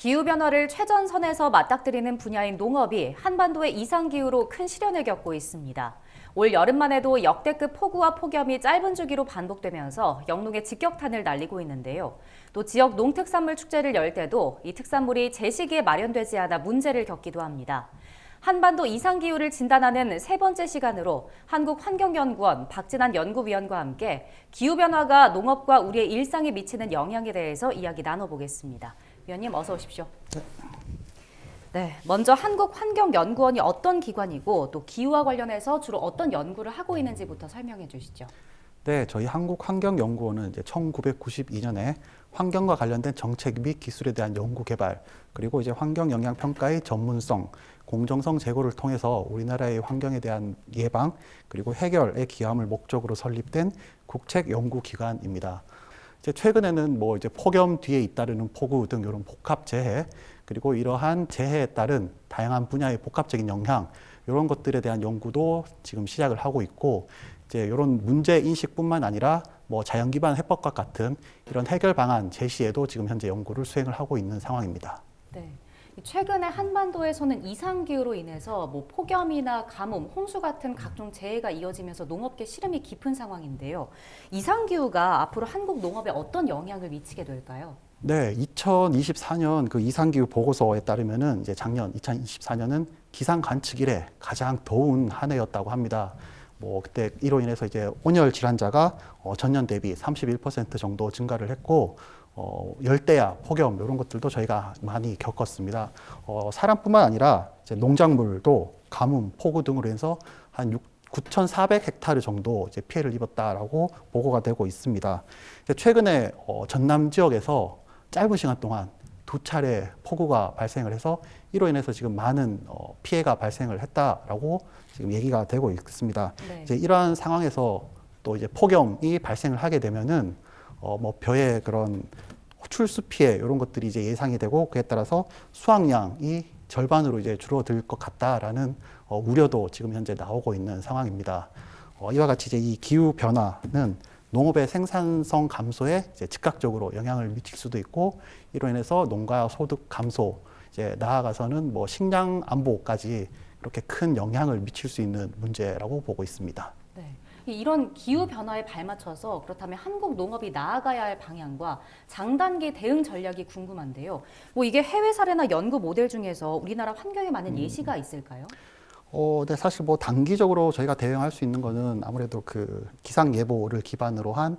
기후변화를 최전선에서 맞닥뜨리는 분야인 농업이 한반도의 이상기후로 큰 시련을 겪고 있습니다. 올 여름만 해도 역대급 폭우와 폭염이 짧은 주기로 반복되면서 영농에 직격탄을 날리고 있는데요. 또 지역 농특산물 축제를 열 때도 이 특산물이 제시기에 마련되지 않아 문제를 겪기도 합니다. 한반도 이상기후를 진단하는 세 번째 시간으로 한국환경연구원 박진환 연구위원과 함께 기후변화가 농업과 우리의 일상에 미치는 영향에 대해서 이야기 나눠보겠습니다. 위원님 어서 오십시오. 네, 먼저 한국환경연구원이 어떤 기관이고 또 기후와 관련해서 주로 어떤 연구를 하고 있는지부터 설명해 주시죠. 네, 저희 한국환경연구원은 이제 1992년에 환경과 관련된 정책 및 기술에 대한 연구 개발 그리고 이제 환경 영향 평가의 전문성, 공정성 제고를 통해서 우리나라의 환경에 대한 예방 그리고 해결에 기함을 목적으로 설립된 국책 연구 기관입니다. 이제 최근에는 뭐 이제 폭염 뒤에 잇따르는 폭우 등 이런 복합 재해 그리고 이러한 재해에 따른 다양한 분야의 복합적인 영향 이런 것들에 대한 연구도 지금 시작을 하고 있고 이제 이런 문제 인식뿐만 아니라 뭐 자연 기반 해법과 같은 이런 해결 방안 제시에도 지금 현재 연구를 수행을 하고 있는 상황입니다. 네. 최근에 한반도에서는 이상 기후로 인해서 뭐 폭염이나 가뭄, 홍수 같은 각종 재해가 이어지면서 농업계 시름이 깊은 상황인데요. 이상 기후가 앞으로 한국 농업에 어떤 영향을 미치게 될까요? 네, 2024년 그 이상기후 보고서에 따르면은 이제 작년 2024년은 기상 관측 이래 가장 더운 한 해였다고 합니다. 뭐 그때 이로 인해서 이제 온열 질환자가 어, 전년 대비 31% 정도 증가를 했고 어, 열대야, 폭염 이런 것들도 저희가 많이 겪었습니다. 어, 사람뿐만 아니라 이제 농작물도 가뭄, 폭우 등으로 해서 한 6, 9,400 헥타르 정도 이제 피해를 입었다라고 보고가 되고 있습니다. 최근에 어, 전남 지역에서 짧은 시간 동안 두 차례 폭우가 발생을 해서 이로 인해서 지금 많은 어, 피해가 발생을 했다라고 지금 얘기가 되고 있습니다. 네. 이제 이러한 상황에서 또 이제 폭염이 발생을 하게 되면은 어, 뭐 벼의 그런 출수 피해 이런 것들이 이제 예상이 되고 그에 따라서 수확량이 절반으로 이제 줄어들 것 같다라는 어, 우려도 지금 현재 나오고 있는 상황입니다. 어, 이와 같이 이제 이 기후 변화는 농업의 생산성 감소에 이제 즉각적으로 영향을 미칠 수도 있고 이로 인해서 농가 소득 감소 이제 나아가서는 뭐 식량 안보까지 이렇게 큰 영향을 미칠 수 있는 문제라고 보고 있습니다. 네. 이런 기후 변화에 발맞춰서 그렇다면 한국 농업이 나아가야 할 방향과 장단기 대응 전략이 궁금한데요. 뭐 이게 해외 사례나 연구 모델 중에서 우리나라 환경에 맞는 예시가 있을까요? 어, 네, 사실 뭐 단기적으로 저희가 대응할 수 있는 거는 아무래도 그 기상 예보를 기반으로 한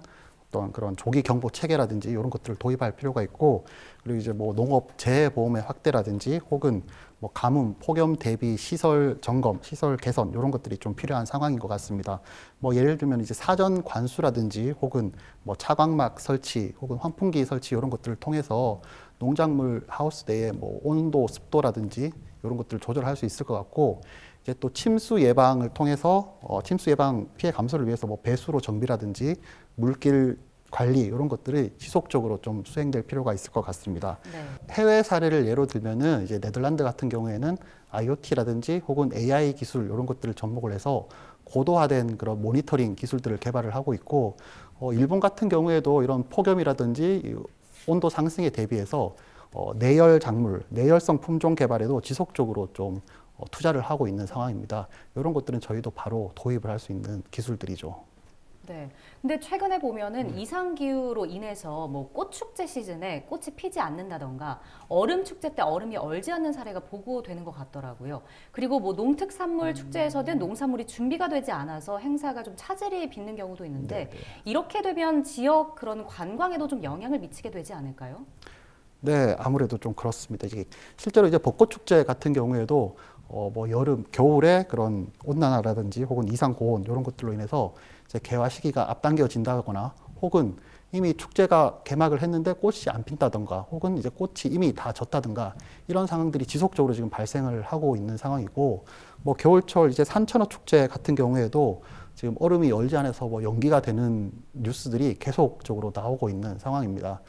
어떤 그런 조기 경보 체계라든지 이런 것들을 도입할 필요가 있고 그리고 이제 뭐 농업 재해 보험의 확대라든지 혹은 뭐 가뭄, 폭염 대비 시설 점검, 시설 개선 이런 것들이 좀 필요한 상황인 것 같습니다. 뭐 예를 들면 이제 사전 관수라든지 혹은 뭐 차광막 설치 혹은 환풍기 설치 이런 것들을 통해서 농작물 하우스 내에 뭐 온도, 습도라든지 이런 것들을 조절할 수 있을 것 같고 이제 또 침수 예방을 통해서 어, 침수 예방 피해 감소를 위해서 뭐 배수로 정비라든지 물길 관리 이런 것들이 지속적으로 좀 수행될 필요가 있을 것 같습니다. 네. 해외 사례를 예로 들면은 이제 네덜란드 같은 경우에는 IoT라든지 혹은 AI 기술 이런 것들을 접목을 해서 고도화된 그런 모니터링 기술들을 개발을 하고 있고 어, 일본 같은 경우에도 이런 폭염이라든지 이 온도 상승에 대비해서 어, 내열 작물, 내열성 품종 개발에도 지속적으로 좀 어, 투자를 하고 있는 상황입니다. 이런 것들은 저희도 바로 도입을 할 수 있는 기술들이죠. 네. 근데 최근에 보면은 이상 기후로 인해서 뭐 꽃 축제 시즌에 꽃이 피지 않는다던가 얼음 축제 때 얼음이 얼지 않는 사례가 보고되는 것 같더라고요. 그리고 뭐 농특산물 축제에서는 농산물이 준비가 되지 않아서 행사가 좀 차질이 빚는 경우도 있는데 네, 네. 이렇게 되면 지역 그런 관광에도 좀 영향을 미치게 되지 않을까요? 네, 아무래도 좀 그렇습니다. 이게 실제로 이제 벚꽃 축제 같은 경우에도 어 뭐 여름, 겨울에 그런 온난화라든지 혹은 이상 고온 이런 것들로 인해서 이제 개화 시기가 앞당겨진다거나 혹은 이미 축제가 개막을 했는데 꽃이 안 핀다던가 혹은 이제 꽃이 이미 다 졌다던가 이런 상황들이 지속적으로 지금 발생을 하고 있는 상황이고 뭐 겨울철 이제 산천어 축제 같은 경우에도 지금 얼음이 얼지 않아서 뭐 연기가 되는 뉴스들이 계속적으로 나오고 있는 상황입니다.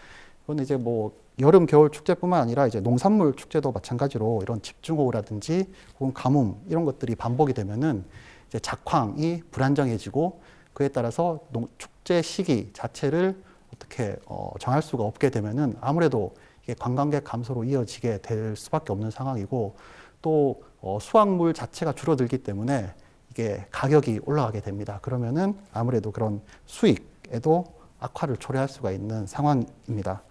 그건 이제 뭐 여름 겨울 축제뿐만 아니라 이제 농산물 축제도 마찬가지로 이런 집중호우라든지 혹은 가뭄 이런 것들이 반복이 되면은 이제 작황이 불안정해지고 그에 따라서 농, 축제 시기 자체를 어떻게 어, 정할 수가 없게 되면은 아무래도 이게 관광객 감소로 이어지게 될 수밖에 없는 상황이고 또 어, 수확물 자체가 줄어들기 때문에 이게 가격이 올라가게 됩니다. 그러면은 아무래도 그런 수익에도 악화를 초래할 수가 있는 상황입니다.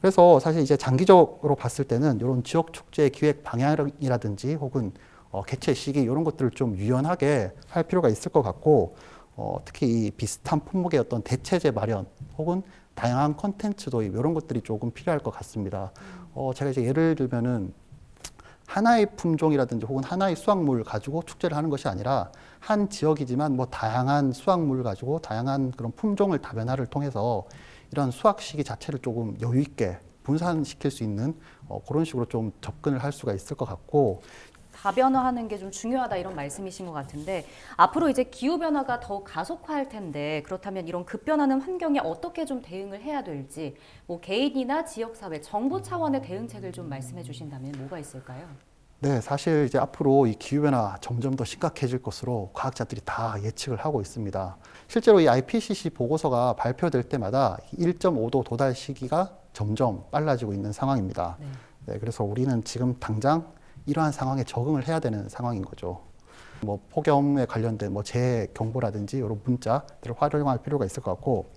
그래서 사실 이제 장기적으로 봤을 때는 이런 지역 축제 기획 방향이라든지 혹은 어, 개최 시기 이런 것들을 좀 유연하게 할 필요가 있을 것 같고 어, 특히 이 비슷한 품목의 어떤 대체제 마련 혹은 다양한 컨텐츠 도입 이런 것들이 조금 필요할 것 같습니다. 어, 제가 이제 예를 들면은 하나의 품종이라든지 혹은 하나의 수확물 가지고 축제를 하는 것이 아니라 한 지역이지만 뭐 다양한 수확물 가지고 다양한 그런 품종을 다변화를 통해서 이런 수확 시기 자체를 조금 여유 있게 분산시킬 수 있는 어, 그런 식으로 좀 접근을 할 수가 있을 것 같고 다변화하는 게 좀 중요하다 이런 말씀이신 것 같은데 앞으로 이제 기후 변화가 더욱 가속화할 텐데 그렇다면 이런 급변하는 환경에 어떻게 좀 대응을 해야 될지 뭐 개인이나 지역 사회, 정부 차원의 대응책을 좀 말씀해 주신다면 뭐가 있을까요? 네, 사실 이제 앞으로 이 기후변화 점점 더 심각해질 것으로 과학자들이 다 예측을 하고 있습니다. 실제로 이 IPCC 보고서가 발표될 때마다 1.5도 도달 시기가 점점 빨라지고 있는 상황입니다. 네. 네, 그래서 우리는 지금 당장 이러한 상황에 적응을 해야 되는 상황인 거죠. 뭐 폭염에 관련된 뭐 재해 경보라든지 이런 문자들을 활용할 필요가 있을 것 같고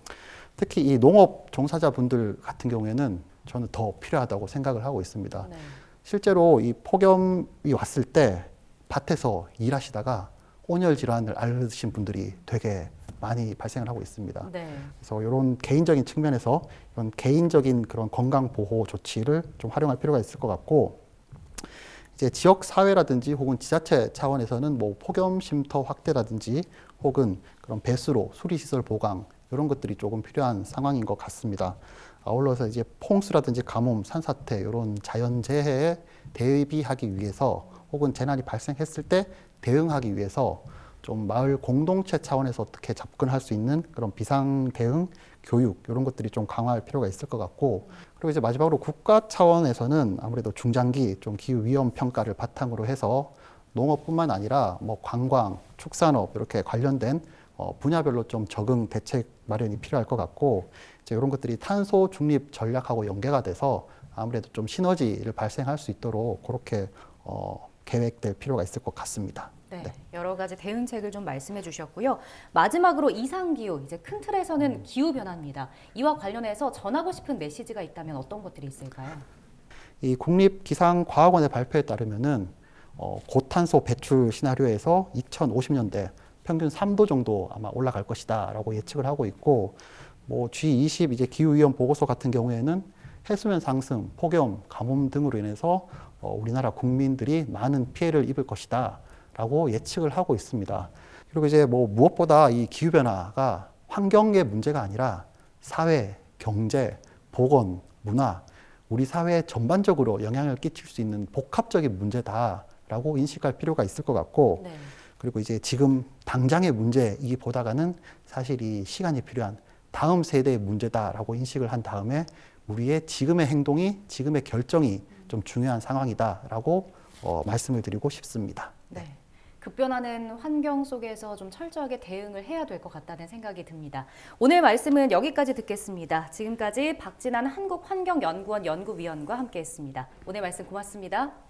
특히 이 농업 종사자분들 같은 경우에는 저는 더 필요하다고 생각을 하고 있습니다. 네. 실제로 이 폭염이 왔을 때 밭에서 일하시다가 온열 질환을 앓으신 분들이 되게 많이 발생을 하고 있습니다. 네. 그래서 이런 개인적인 측면에서 이런 개인적인 그런 건강 보호 조치를 좀 활용할 필요가 있을 것 같고 이제 지역 사회라든지 혹은 지자체 차원에서는 뭐 폭염 쉼터 확대라든지 혹은 그런 배수로 수리 시설 보강 이런 것들이 조금 필요한 상황인 것 같습니다. 아울러서 이제 홍수라든지 가뭄, 산사태 이런 자연 재해에 대비하기 위해서 혹은 재난이 발생했을 때 대응하기 위해서 좀 마을 공동체 차원에서 어떻게 접근할 수 있는 그런 비상 대응 교육 이런 것들이 좀 강화할 필요가 있을 것 같고 그리고 이제 마지막으로 국가 차원에서는 아무래도 중장기 좀 기후 위험 평가를 바탕으로 해서 농업뿐만 아니라 뭐 관광, 축산업 이렇게 관련된 어, 분야별로 좀 적응 대책 마련이 필요할 것 같고 이제 이런 것들이 탄소 중립 전략하고 연계가 돼서 아무래도 좀 시너지를 발생할 수 있도록 그렇게 어, 계획될 필요가 있을 것 같습니다. 네, 네. 여러 가지 대응책을 좀 말씀해 주셨고요. 마지막으로 이상 기후, 이제 큰 틀에서는 기후 변화입니다. 이와 관련해서 전하고 싶은 메시지가 있다면 어떤 것들이 있을까요? 이 국립기상과학원의 발표에 따르면은 어, 고탄소 배출 시나리오에서 2050년대 평균 3도 정도 아마 올라갈 것이다라고 예측을 하고 있고 뭐 G20 이제 기후 위험 보고서 같은 경우에는 해수면 상승, 폭염, 가뭄 등으로 인해서 어, 우리나라 국민들이 많은 피해를 입을 것이다라고 예측을 하고 있습니다. 그리고 이제 뭐 무엇보다 이 기후 변화가 환경의 문제가 아니라 사회, 경제, 보건, 문화 우리 사회 전반적으로 영향을 끼칠 수 있는 복합적인 문제다라고 인식할 필요가 있을 것 같고 네. 그리고 이제 지금 당장의 문제이기보다가는 사실 이 시간이 필요한 다음 세대의 문제다라고 인식을 한 다음에 우리의 지금의 행동이 지금의 결정이 좀 중요한 상황이다라고 어, 말씀을 드리고 싶습니다. 네. 급변하는 환경 속에서 좀 철저하게 대응을 해야 될 것 같다는 생각이 듭니다. 오늘 말씀은 여기까지 듣겠습니다. 지금까지 박진환 한국환경연구원 연구위원과 함께했습니다. 오늘 말씀 고맙습니다.